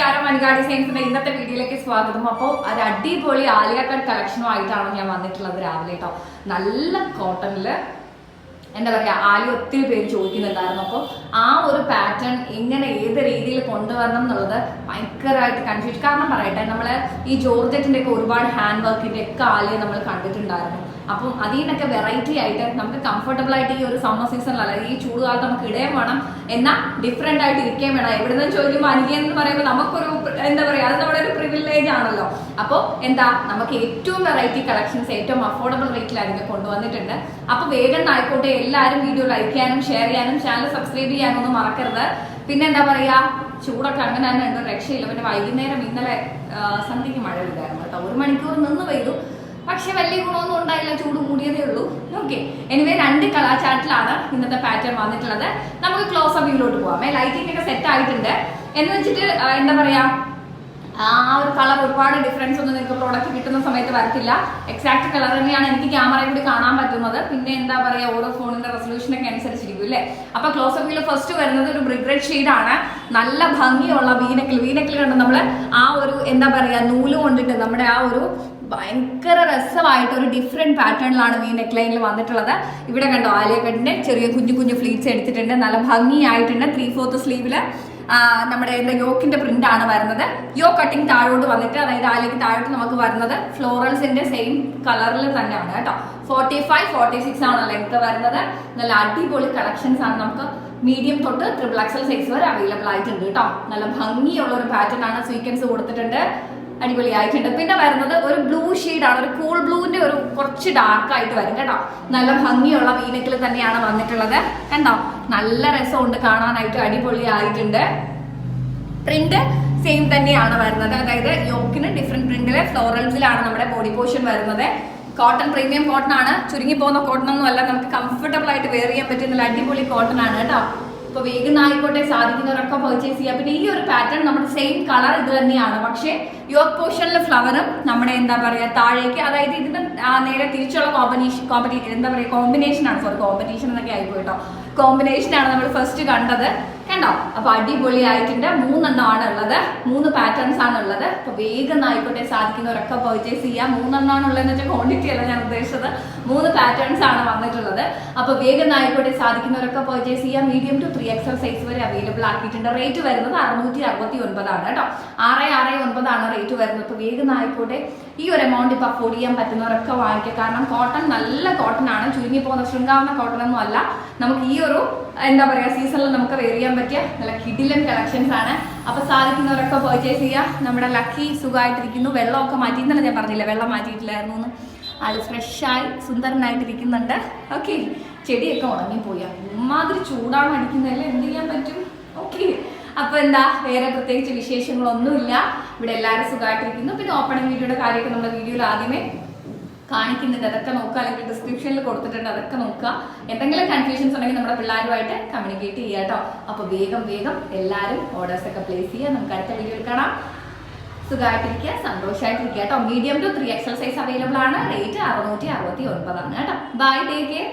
മണികാ ഡിസൈൻസിന്റെ ഇന്നത്തെ വീഡിയോയിലേക്ക് സ്വാഗതം. അപ്പോൾ അത് അടിപൊളി ആലിയ കട്ട് കളക്ഷനും ഞാൻ വന്നിട്ടുള്ളത് രാവിലെ കേട്ടോ. നല്ല കോട്ടണിൽ എന്താ പറയുക ആലി ഒത്തിരി പേര് ചോദിക്കുന്നുണ്ടായിരുന്നു. അപ്പോൾ ആ ഒരു പാറ്റേൺ എങ്ങനെ ഏത് രീതിയിൽ കൊണ്ടുവരണം എന്നുള്ളത് ഭയങ്കരമായിട്ട് കൺഫ്യൂഷൻ കാരണം പറയട്ടെ നമ്മൾ ഈ ജോർജറ്റിന്റെ ഒക്കെ ഒരുപാട് ഹാൻഡ് വർക്കിന്റെ ഒക്കെ ആലിയ നമ്മൾ കണ്ടിട്ടുണ്ടായിരുന്നു. അപ്പം അതിൽ നിന്നൊക്കെ വെറൈറ്റി ആയിട്ട് നമുക്ക് കംഫർട്ടബിൾ ആയിട്ട് ഈ ഒരു സമ്മർ സീസണിൽ അല്ലെങ്കിൽ ഈ ചൂടുകാലത്ത് നമുക്ക് ഇടയും വേണം. എന്നാൽ ഡിഫറെന്റ് ആയിട്ട് ഇരിക്കുകയും വേണം. എവിടെ നിന്ന് ചോദിക്കുമ്പോൾ അനിയ എന്ന് പറയുമ്പോൾ നമുക്കൊരു എന്താ പറയുക അത് നമ്മുടെ ഒരു പ്രിവിലേജ് ആണല്ലോ. അപ്പോൾ എന്താ നമുക്ക് ഏറ്റവും വെറൈറ്റി കളക്ഷൻസ് ഏറ്റവും അഫോർഡബിൾ റേറ്റിലായിരിക്കും കൊണ്ടുവന്നിട്ടുണ്ട്. അപ്പോൾ വേഗം ആയിക്കോട്ടെ എല്ലാവരും വീഡിയോ ലൈക്ക് ചെയ്യാനും ഷെയർ ചെയ്യാനും ചാനൽ സബ്സ്ക്രൈബ് ചെയ്യാനും ഒന്നും മറക്കരുത്. പിന്നെ എന്താ പറയാ ചൂടൊക്കെ അങ്ങനെ തന്നെ ഉണ്ട് രക്ഷയില്ല. പിന്നെ വൈകുന്നേരം ഇന്നലെ സന്ധ്യയ്ക്ക് മഴ ഇല്ലായിരുന്നു കേട്ടോ. ഒരു മണിക്കൂർ നിന്ന് പെയ്തു. പക്ഷെ വലിയ ഗുണമൊന്നും ഉണ്ടായില്ല ചൂട് കൂടിയതേ ഉള്ളൂ. ഓക്കെ എനിവേ രണ്ട് കളർ ചാർട്ടിലാണ് ഇന്നത്തെ പാറ്റേൺ വന്നിട്ടുള്ളത്. നമുക്ക് ക്ലോസ് അപ്പ് വ്യൂലോട്ട് പോവാമേ ലൈറ്റിംഗ് ഒക്കെ സെറ്റ് ആയിട്ടുണ്ട്. എന്ന് വെച്ചിട്ട് എന്താ പറയാ? ആ ഒരു കളർ ഒരുപാട് ഡിഫറൻസ് ഒന്നും നിങ്ങൾക്ക് പ്രോഡക്റ്റ് കിട്ടുന്ന സമയത്ത് വരത്തില്ല. എക്സാക്ട് കളർ തന്നെയാണ് എനിക്ക് ക്യാമറയിൽ കൂടി കാണാൻ പറ്റുന്നത്. പിന്നെ എന്താ പറയുക ഓരോ ഫോണിന്റെ റെസൊല്യൂഷൻ ഒക്കെ അനുസരിച്ചിരിക്കും അല്ലേ? അപ്പൊ ക്ലോസ് അപ്പിൽ ഫസ്റ്റ് വരുന്നത് ഒരു ബ്രിഗ്രഡ് റെഡ് ഷെയ്ഡ് ആണ്. നല്ല ഭംഗിയുള്ള വീനക്കിൽ വീനക്കിൽ കണ്ട് നമ്മൾ ആ ഒരു എന്താ പറയാ നൂൽ കൊണ്ടിട്ട് നമ്മുടെ ആ ഒരു ഭയങ്കര രസമായിട്ട് ഒരു ഡിഫറെന്റ് പാറ്റേണിലാണ് ഈ നെക്ക് ലൈനിൽ വന്നിട്ടുള്ളത്. ഇവിടെ കണ്ടോ ആലിയക്കട്ടിന്റെ ചെറിയ കുഞ്ഞു കുഞ്ഞു ഫ്ലീറ്റ്സ് എടുത്തിട്ടുണ്ട്. നല്ല ഭംഗിയായിട്ടുണ്ട്. ത്രീ ഫോർത്ത് സ്ലീവിൽ നമ്മുടെ എന്താ യോക്കിന്റെ പ്രിന്റ് ആണ് വരുന്നത്. യോ കട്ടിങ് താഴോട്ട് വന്നിട്ട് അതായത് ആലേക്ക് താഴോട്ട് നമുക്ക് വരുന്നത് ഫ്ലോറൽസിന്റെ സെയിം കളറിൽ തന്നെയാണ് കേട്ടോ. ഫോർട്ടി ഫൈവ് ഫോർട്ടി സിക്സ് ആണ് ലെങ്ത് വരുന്നത്. നല്ല അടിപൊളി കളക്ഷൻസ് ആണ് നമുക്ക് മീഡിയം തൊട്ട് എക്സൽ സൈസ് വരെ അവൈലബിൾ ആയിട്ടുണ്ട് കേട്ടോ. നല്ല ഭംഗിയുള്ള ഒരു പാറ്റേൺ ആണ് സ്വീക്വൻസ് കൊടുത്തിട്ടുണ്ട്. അടിപൊളിയായിട്ടുണ്ട്. പിന്നെ വരുന്നത് ഒരു ബ്ലൂ ആണ്. ഒരു കൂൾ ബ്ലൂവിന്റെ ഒരു കുറച്ച് ഡാർക്ക് ആയിട്ട് വരും കേട്ടോ. നല്ല ഭംഗിയുള്ള വീനക്കിൽ തന്നെയാണ് വന്നിട്ടുള്ളത്. കണ്ടോ? നല്ല രസമുണ്ട്. കാണാനായിട്ട് അടിപൊളിയായിട്ടുണ്ട്. പ്രിന്റ് സെയിം തന്നെയാണ് വരുന്നത്. അതായത് യോക്കിന് ഡിഫറെന്റ് പ്രിന്റിലെ ഫ്ലോറൽസിലാണ് നമ്മുടെ ബോഡി പോർഷൻ വരുന്നത്. കോട്ടൺ പ്രീമിയം കോട്ടൺ ആണ്. ചുരുങ്ങി പോകുന്ന കോട്ടൺ ഒന്നും അല്ല. നമുക്ക് കംഫർട്ടബിൾ ആയിട്ട് വെയർ ചെയ്യാൻ പറ്റുന്ന അടിപൊളി കോട്ടൺ ആണ് കേട്ടോ. ഇപ്പൊ വേഗം ആയിക്കോട്ടെ സാധിക്കുന്നവരൊക്കെ പർച്ചേസ് ചെയ്യാം. പിന്നെ ഈ ഒരു പാറ്റേൺ നമ്മുടെ സെയിം കളർ ഇത് തന്നെയാണ്. പക്ഷേ യോക്ക് പോർഷനിലെ ഫ്ലവറും നമ്മുടെ എന്താ പറയാ താഴേക്ക് അതായത് ഇതിന്റെ നേരെ തിരിച്ചുള്ള കോമ്പിനേഷൻ കോമ്പറ്റീഷൻ എന്താ പറയുക കോമ്പിനേഷൻ ആണ്. സോറി കോമ്പറ്റീഷൻ എന്നൊക്കെ ആയിപ്പോയി കോമ്പിനേഷൻ ആണ് നമ്മൾ ഫസ്റ്റ് കണ്ടത്. കണ്ടോ? അപ്പൊ അടിപൊളിയായിട്ടുണ്ട്. മൂന്നെണ്ണമാണ് ഉള്ളത് മൂന്ന് പാറ്റേൺസ് ആണ് ഉള്ളത് അപ്പൊ വേഗം ആയിക്കോട്ടെ സാധിക്കുന്നവരൊക്കെ പർച്ചേസ് ചെയ്യാം. മൂന്നെണ്ണമാണ് ഉള്ളതെന്ന് വെച്ചാൽ ക്വാണ്ടിറ്റി അല്ല ഞാൻ ഉദ്ദേശിച്ചത്. മൂന്ന് പാറ്റേൺസ് ആണ് വന്നിട്ടുള്ളത്. അപ്പൊ വേഗം ആയിക്കോട്ടെ സാധിക്കുന്നവരൊക്കെ പർച്ചേസ് ചെയ്യാം. Medium to three XL size വരെ അവൈലബിൾ ആക്കിയിട്ടുണ്ട്. റേറ്റ് വരുന്നത് അറുന്നൂറ്റി അറുപത്തി ഒൻപതാണ് കേട്ടോ. ആറ് ആറ് ഒൻപതാണ് റേറ്റ് വരുന്നത്. അപ്പൊ വേഗം ആയിക്കോട്ടെ ഈ ഒരു എമൗണ്ട് ഇപ്പൊ അഫോർഡ് ചെയ്യാൻ പറ്റുന്നവരൊക്കെ വാങ്ങിക്കുക കാരണം കോട്ടൺ നല്ല കോട്ടൺ ആണ്. ചുരുങ്ങി പോകുന്ന ശൃംഗാവുന്ന കോട്ടൺ ഒന്നും അല്ല. നമുക്ക് ഈ ഒരു എന്താ പറയാ സീസണിൽ നമുക്ക് വെയർ ചെയ്യാൻ പറ്റിയ നല്ല കിഡിലൻ കളക്ഷൻസ് ആണ്. അപ്പൊ സാധിക്കുന്നവരൊക്കെ പർച്ചേസ് ചെയ്യുക. നമ്മുടെ ലക്കി സുഖമായിട്ടിരിക്കുന്നു. വെള്ളമൊക്കെ മാറ്റി ഇന്നലെ ഞാൻ പറഞ്ഞില്ല വെള്ളം മാറ്റിയിട്ടില്ലായിരുന്നു എന്ന്. ആൾ ഫ്രഷായി സുന്ദരനായിട്ടിരിക്കുന്നുണ്ട്. ഓക്കെ ചെടിയൊക്കെ ഉണങ്ങിപ്പോയി. ഇമാതിരി ചൂടാണ് അടിക്കുന്നതല്ലേ എന്ത് ചെയ്യാൻ പറ്റും? ഓക്കെ അപ്പൊ എന്താ വേറെ പ്രത്യേകിച്ച് വിശേഷങ്ങളൊന്നുമില്ല. ഇവിടെ എല്ലാവരും സുഖമായിട്ടിരിക്കുന്നു. പിന്നെ ഓപ്പണിംഗ് വീഡിയോയുടെ കാര്യമൊക്കെ നമ്മുടെ വീഡിയോയിൽ ആദ്യമേ കാണിക്കുന്നുണ്ട്. അതൊക്കെ നോക്കുക. അല്ലെങ്കിൽ ഡിസ്ക്രിപ്ഷനിൽ കൊടുത്തിട്ടുണ്ട്. അതൊക്കെ നോക്കുക. എന്തെങ്കിലും കൺഫ്യൂഷൻസ് ഉണ്ടെങ്കിൽ നമ്മുടെ പിള്ളേരുമായിട്ട് കമ്മ്യൂണിക്കേറ്റ് ചെയ്യുക കേട്ടോ. അപ്പൊ വേഗം വേഗം എല്ലാവരും ഓർഡേഴ്സ് ഒക്കെ പ്ലേസ് ചെയ്യുക. നമുക്ക് അടുത്ത വീഡിയോയിൽ കാണാം. സുഖമായിട്ടിരിക്കുക. സന്തോഷമായിട്ടിരിക്കുക കേട്ടോ. Medium to three XL size available ആണ്. റേറ്റ് അറുന്നൂറ്റി അറുപത്തി ഒൻപതാണ് കേട്ടോ. Bye take care